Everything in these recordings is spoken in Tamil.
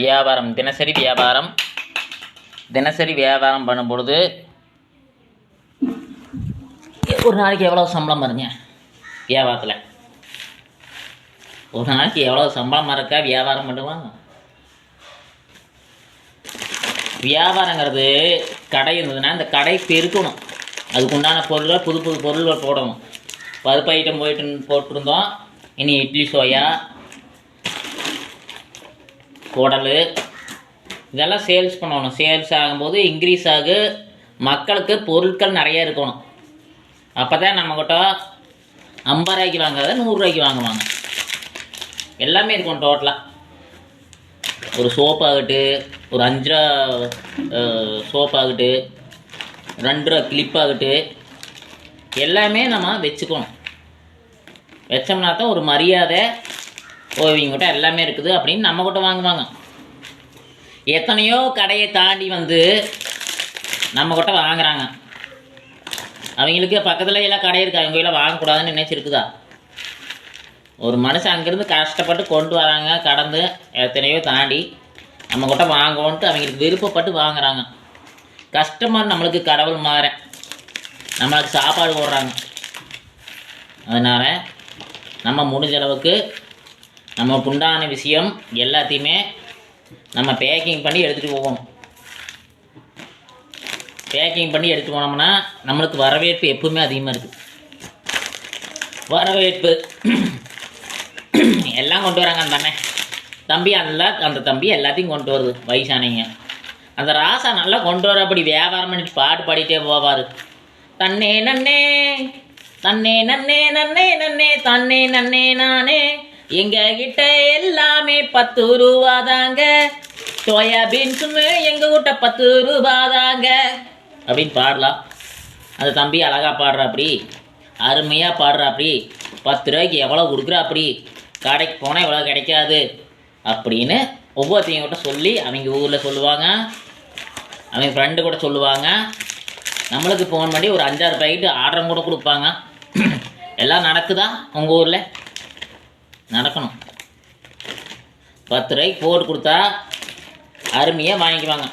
வியாபாரம் தினசரி வியாபாரம். தினசரி வியாபாரம் பண்ணும் பொழுது ஒரு நாளைக்கு எவ்வளோ சம்பளம் வருங்க வியாபாரத்தில்? ஒரு நாளைக்கு எவ்வளோ சம்பளம் இருக்கா வியாபாரம் பண்ணுவாங்க வியாபாரங்கிறது கடை இருந்ததுன்னா இந்த கடை பெருக்கணும். அதுக்கு உண்டான பொருள்கள் புது புது பொருள்கள் போடணும். பருப்பு ஐட்டம் போயிட்டு போட்டிருந்தோம். இனி இட்லி சோயா குடல். இதெல்லாம் சேல்ஸ் பண்ணணும். சேல்ஸ் ஆகும்போது இன்க்ரீஸ் ஆகு. மக்களுக்கு பொருட்கள் நிறைய இருக்கணும். அப்போ தான் நம்மக்கிட்ட ஐம்பது ரூபாய்க்கு வாங்குறத நூறுரூவாய்க்கு வாங்குவாங்க. எல்லாமே இருக்கும் டோட்டலாக ஒரு சோப் ஆகட்டு ஒரு அஞ்சு ரூபா சோப் ஆகட்டு ரெண்டு ரூபா கிளிப் ஆகட்டு எல்லாமே நம்ம வச்சுக்கணும். வச்சோம்னா தான் ஒரு மரியாதை ஓ இவங்ககிட்ட எல்லாமே இருக்குது அப்படின்னு நம்ம கிட்ட வாங்குவாங்க. எத்தனையோ கடையை தாண்டி வந்து நம்ம கிட்ட வாங்குறாங்க. அவங்களுக்கு பக்கத்தில் எல்லாம் கடை இருக்குது அவங்க எல்லாம் வாங்கக்கூடாதுன்னு நினைச்சிருக்குதா? ஒரு மனுஷன் அங்கேருந்து கஷ்டப்பட்டு கொண்டு வராங்க கடந்து எத்தனையோ தாண்டி நம்ம கிட்ட வாங்குவோன்ட்டு அவங்களுக்கு விருப்பப்பட்டு வாங்குறாங்க. கஸ்டமர் நம்மளுக்கு கடவுள் மாற நம்மளுக்கு சாப்பாடு போடுறாங்க. அதனால் நம்ம முடிஞ்ச அளவுக்கு நமக்கு உண்டான விஷயம் எல்லாத்தையுமே நம்ம பேக்கிங் பண்ணி எடுத்துகிட்டு போவோம். பேக்கிங் பண்ணி எடுத்துகிட்டு போனோம்னா நம்மளுக்கு வரவேற்பு எப்பவுமே அதிகமாக இருக்குது வரவேற்பு. எல்லாம் கொண்டு வராங்க அந்த அண்ணன் தம்பி நல்லா அந்த தம்பி எல்லாத்தையும் கொண்டு வருது வயசானவங்க. அந்த ராசா நல்லா கொண்டு வர அப்படி வியாபாரம் பண்ணிட்டு பாட்டு பாடிட்டே போவார். தன்னே நன்னே. தன்னே நன்னே நன்னே நன்னே. தன்னே நன்னே நானே. எங்க கிட்ட எல்லாமே பத்து ரூபா தாங்க சோயாபீன்ஸுமே எங்க கிட்ட பத்து ரூபா தாங்க அப்படின்னு பாடலாம் அந்த தம்பி அழகா பாடுறாப்படி அருமையாக பாடுறாப்படி பத்து ரூபாய்க்கு எவ்வளோ கொடுக்குறாப்படி கடைக்கு போனால் எவ்வளோ கிடைக்காது அப்படின்னு ஒவ்வொருத்தையும் சொல்லி அவங்க ஊரில் சொல்லுவாங்க. அவங்க ஃப்ரெண்டு கூட சொல்லுவாங்க. நம்மளுக்கு ஃபோன் பண்ணி ஒரு அஞ்சாறு பாக்கெட்டு ஆர்டரும் கூட கொடுப்பாங்க. எல்லாம் நடக்குதா உங்கள் ஊரில்? நடக்கணும். பத்து ரூபாய்க்கு போட்டு கொடுத்தா அருமையாக வாங்கிக்குவாங்க.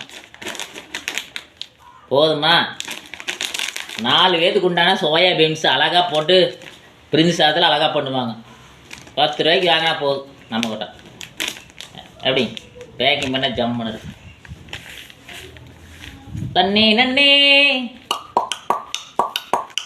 போதுமா? நாலு பேத்துக்கு உண்டான சோயா பீன்ஸ் அழகாக போட்டு பிரிஞ்சு சாதத்தில் அழகாக பண்ணுவாங்க. பத்து ரூபாய்க்கு வாங்கினா போதும் நம்ம கிட்ட எப்படி? பேக்கிங் பண்ண ஜம் பண்ணுறது தண்ணி நன்னே